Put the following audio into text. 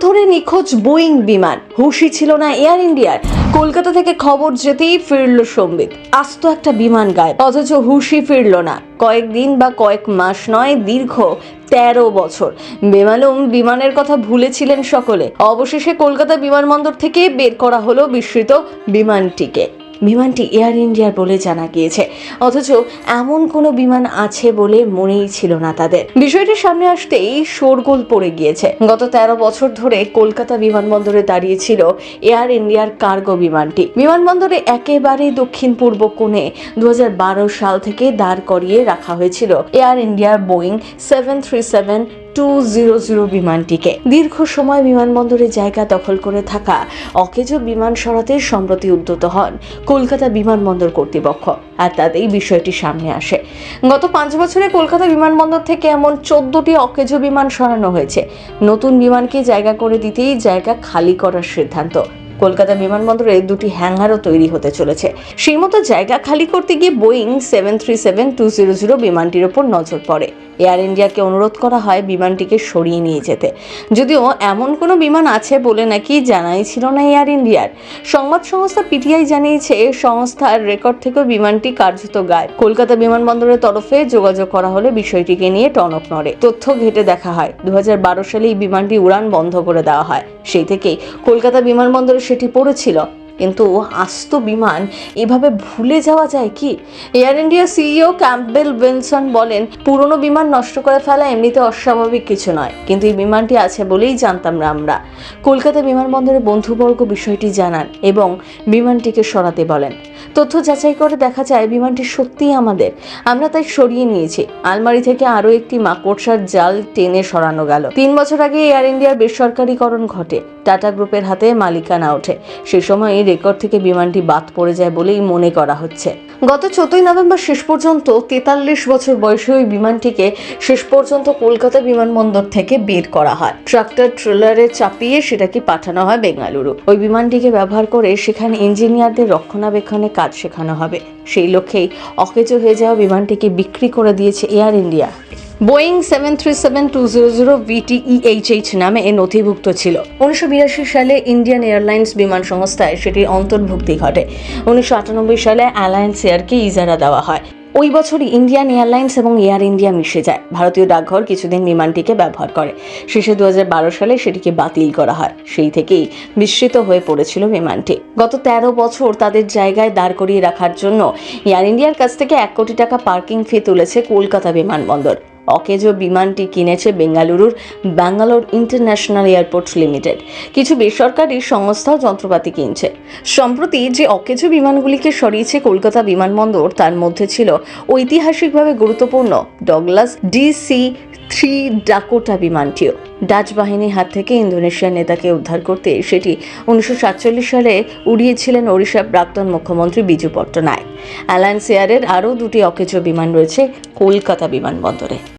ধরে নিখোঁজ বোয়িং বিমান। হুশি ছিল না এয়ার ইন্ডিয়ার। কলকাতা থেকে খবর যেতেই ফিরল সম্বিত। আস্ত একটা বিমান গায়েব। অথচ হুশি ফিরল না। কয়েকদিন বা কয়েক মাস নয়, দীর্ঘ তেরো বছর। বেমালুম বিমানের কথা ভুলেছিলেন সকলে। অবশেষে কলকাতা বিমানবন্দর থেকে বের করা হলো বিস্মৃত বিমানটিকে। বিমানটি এয়ার ইন্ডিয়ার বলে জানা গিয়েছে। অথচ এমন কোনো বিমান আছে বলে মনেই ছিল না তাদের। বিষয়টি সামনে আসতেই শোরগোল পড়ে গিয়েছে। গত তেরো বছর ধরে কলকাতা বিমানবন্দরে দাঁড়িয়েছিল এয়ার ইন্ডিয়ার কার্গো বিমানটি। বিমানবন্দরে একেবারে দক্ষিণ পূর্ব কোণে দু হাজার বারো সাল থেকে দাঁড় করিয়ে রাখা হয়েছিল। এয়ার ইন্ডিয়ার Boeing seven three seven two zero zero বিমানটিকে দীর্ঘ সময় বিমানবন্দরে জায়গা দখল করে থাকা অকেজ বিমান সরাতে সম্প্রতি উদ্যত হন কলকাতা বিমানবন্দর কর্তৃপক্ষ আর তাতেই বিষয়টি সামনে আসে গত পাঁচ বছরে কলকাতা বিমানবন্দর থেকে এমন চোদ্দটি অকেজ বিমান সরানো হয়েছে নতুন বিমানকে জায়গা করে দিতেই জায়গা খালি করার সিদ্ধান্ত কলকাতা বিমানবন্দরে দুটি হ্যাঙ্গারও তৈরি হতে চলেছে। সেই মতো জায়গা খালি করতে গিয়ে Boeing seven three seven two zero zero বিমানটির ওপর নজর পড়ে। এয়ার ইন্ডিয়াকে অনুরোধ করা হয় বিমানটিকে সরিয়ে নিয়ে যেতে। যদিও এমন কোনো বিমান আছে বলে নাকি জানাই ছিল না এয়ার ইন্ডিয়ার। সংবাদ সংস্থা পিটিআই জানিয়েছে, সংস্থার রেকর্ড থেকেও বিমানটি কার্যত গায় কলকাতা বিমানবন্দরের তরফে যোগাযোগ করা হলে বিষয়টিকে নিয়ে টনক নড়ে। তথ্য ঘেটে দেখা হয়। দু হাজার বারো সালে এই বিমানটি উড়ান বন্ধ করে দেওয়া হয়। সেই থেকেই কলকাতা বিমানবন্দরে সেটি পড়েছিল। কিন্তু আস্ত বিমান, এভাবে ভুলে যাওয়া যায় কি? Air India CEO Campbell Wilson বলেন, পুরনো বিমান নষ্ট করে ফেলা এমনিতে অস্বাভাবিক কিছু নয়, কিন্তু এই বিমানটি আছে বলেই জানতাম না আমরা। কলকাতা বিমানবন্দরের বন্ধুবর্গ বিষয়টি জানান এবং বিমানটিকে সরাতে বলেন। তথ্য যাচাই করে দেখা যায়, বিমানটি সত্যিই আমাদের। আমরা তাই সরিয়ে নিয়েছি। আলমারি থেকে আরও একটি মাকড়সার জাল টেনে সরানো গেল। তিন বছর আগে এয়ার ইন্ডিয়ার বেসরকারীকরণ ঘটে। টাটা গ্রুপের হাতে মালিকানা ওঠে। সে সময় রেকর্ড থেকে বিমানটি বাদ পড়ে যায় বলেই মনে করা হচ্ছে। গত চোদ্দই নভেম্বর শেষ পর্যন্ত তেতাল্লিশ বছর বয়সী ওই বিমানটিকে শেষ পর্যন্ত কলকাতা বিমানবন্দর থেকে বের করা হয়। ট্রাক্টর ট্রেলারে চাপিয়ে সেটাকে পাঠানো হয় বেঙ্গালুরু। ওই বিমানটিকে ব্যবহার করে সেখানে ইঞ্জিনিয়ারদের রক্ষণাবেক্ষণে কাজ শেখানো হবে। সেই লক্ষ্যেই অকেজো হয়ে যাওয়া বিমানটিকে বিক্রি করে দিয়েছে air India. Boeing seven three seven two zero zero VTEHH নামে এ নথিভুক্ত ছিল। উনিশশো বিরাশি সালে ইন্ডিয়ান এয়ারলাইন্স বিমান সংস্থায় সেটির অন্তর্ভুক্তি ঘটে। উনিশশো আটানব্বই সালে অ্যালায়েন্স এয়ারকে ইজারা দেওয়া হয়। ওই বছরই ইন্ডিয়ান এয়ারলাইন্স এবং এয়ার ইন্ডিয়া মিশে যায়। ভারতীয় ডাকঘর কিছুদিন বিমানটিকে ব্যবহার করে। শেষে দু হাজার বারো সালে সেটিকে বাতিল করা হয়। সেই থেকেই বিস্মিত হয়ে পড়েছিল বিমানটি। গত তেরো বছর তাদের জায়গায় দাঁড় করিয়ে রাখার জন্য এয়ার ইন্ডিয়ার কাছ থেকে এক কোটি টাকা পার্কিং ফি তুলেছে কলকাতা বিমানবন্দর। অকেজো বিমানটি কিনেছে বেঙ্গালুরুর ব্যাঙ্গালোর ইন্টারন্যাশনাল এয়ারপোর্ট লিমিটেড। কিছু বেসরকারি সংস্থাও যন্ত্রপাতি কিনছে। সম্প্রতি যে অকেজো বিমানগুলিকে সরিয়েছে কলকাতা বিমানবন্দর, তার মধ্যে ছিল ঐতিহাসিকভাবে গুরুত্বপূর্ণ ডগলাস ডিসি থ্রি ডাকোটা বিমানটিও। ডাচ বাহিনীর হাত থেকে ইন্দোনেশিয়ার নেতাকে উদ্ধার করতে সেটি উনিশশো সাতচল্লিশ সালে উড়িয়েছিলেন ওড়িশার প্রাক্তন মুখ্যমন্ত্রী বিজু পট্টনায়ক। অ্যালায়েন্স এয়ারের আরও দুটি অকেজো বিমান রয়েছে কলকাতা বিমানবন্দরে।